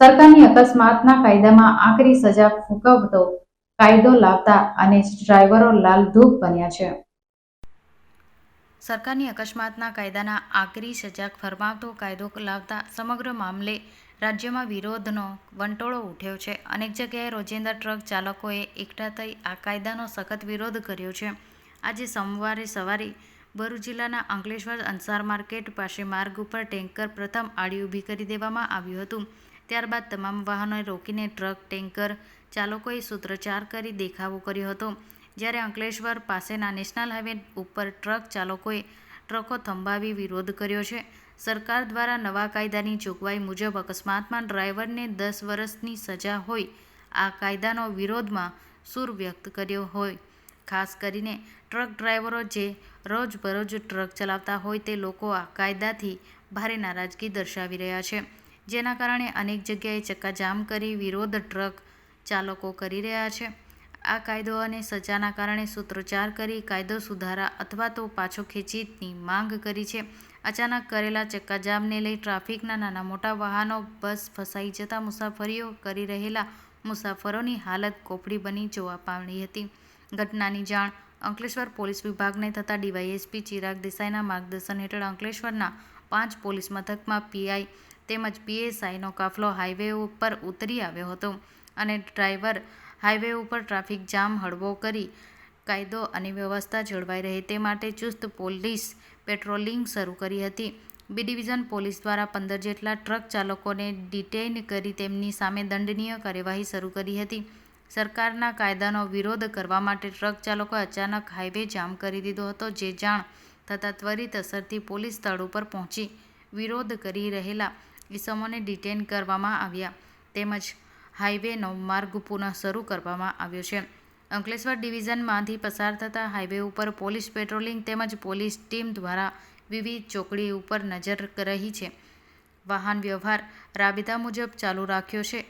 સરકારની અકસ્માતના કાયદામાં આકરી સજા ફૂંકવતો કાયદો લાવતા અને ડ્રાઈવરો લાલ ધૂપ બન્યા છે. સરકારની અકસ્માતના કાયદાના આકરી સજા ફરમાવતો કાયદો લાવતા સમગ્ર મામલે રાજ્યમાં વિરોધનો વંટોળો ઉઠ્યો છે. અનેક જગ્યાએ રોજિંદા ટ્રક ચાલકોએ એકઠા થઈ આ કાયદાનો સખત વિરોધ કર્યો છે. આજે સોમવારે સવારે ભરૂચ જિલ્લાના અંકલેશ્વર અંસાર માર્કેટ પાસે માર્ગ ઉપર ટેન્કર પ્રથમ આડી ઊભી કરી દેવામાં આવ્યું હતું. ત્યારબાદ તમામ વાહનોએ રોકીને ટ્રક, ટેન્કર ચાલકોએ સૂત્રોચ્ચાર કરી દેખાવો કર્યો હતો. જ્યારે અંકલેશ્વર પાસેના નેશનલ હાઈવે ઉપર ટ્રક ચાલકોએ ટ્રકો થંભાવી વિરોધ કર્યો છે. સરકાર દ્વારા નવા કાયદાની જોગવાઈ મુજબ અકસ્માતમાં ડ્રાઈવરને દસ વર્ષની સજા હોય, આ કાયદાનો વિરોધમાં સૂર વ્યક્ત કર્યો હોય. ખાસ કરીને ટ્રક ડ્રાઈવરો જે રોજબરોજ ટ્રક ચલાવતા હોય તે લોકો આ કાયદાથી ભારે નારાજગી દર્શાવી રહ્યા છે. જેના કારણે અનેક જગ્યાએ ચક્કાજામ કરી વિરોધ ટ્રક ચાલકો કરી રહ્યા છે. આ કાયદો અને સજાના કારણે સૂત્રોચ્ચાર કરી કાયદો સુધારા અથવા તો પાછો ખેંચીની માંગ કરી છે. અચાનક કરેલા ચક્કાજામને લઈ ટ્રાફિકના નાના મોટા વાહનો, બસ ફસાઈ જતા મુસાફરીઓ કરી રહેલા મુસાફરોની હાલત કોફડી બની જોવા પામી હતી. ઘટનાની જાણ અંકલેશ્વર પોલીસ વિભાગને થતાં ડીવાયએસપી ચિરાગ દેસાઈના માર્ગદર્શન હેઠળ અંકલેશ્વરના પાંચ પોલીસ મથકમાં પીઆઈ તેમજ પીએસઆઈનો કાફલો હાઈવે ઉપર ઉતરી આવ્યો હતો અને ડ્રાઈવર હાઈવે ઉપર ટ્રાફિક જામ હળવો કરી કાયદો અને વ્યવસ્થા જળવાઈ રહે તે માટે ચુસ્ત પોલીસ પેટ્રોલિંગ શરૂ કરી હતી. બી ડિવિઝન પોલીસ દ્વારા પંદર જેટલા ટ્રક ચાલકોને ડિટેઇન કરી તેમની સામે દંડનીય કાર્યવાહી શરૂ કરી હતી. સરકારના કાયદાનો વિરોધ કરવા માટે ટ્રક ચાલકોએ અચાનક હાઈવે જામ કરી દીધો હતો, જે જાણ થતાં ત્વરિત અસરથી પોલીસ સ્થળ ઉપર પહોંચી વિરોધ કરી રહેલા ઇસમોને ડિટેન કરવામાં આવ્યા. તેમજ હાઈવેનો માર્ગ પુનઃ શરૂ કરવામાં આવ્યો છે. અંકલેશ્વર ડિવિઝનમાંથી પસાર થતા હાઈવે ઉપર પોલીસ પેટ્રોલિંગ તેમજ પોલીસ ટીમ દ્વારા વિવિધ ચોકડી ઉપર નજર રહી છે. વાહન વ્યવહાર રાબેતા મુજબ ચાલુ રાખ્યો છે.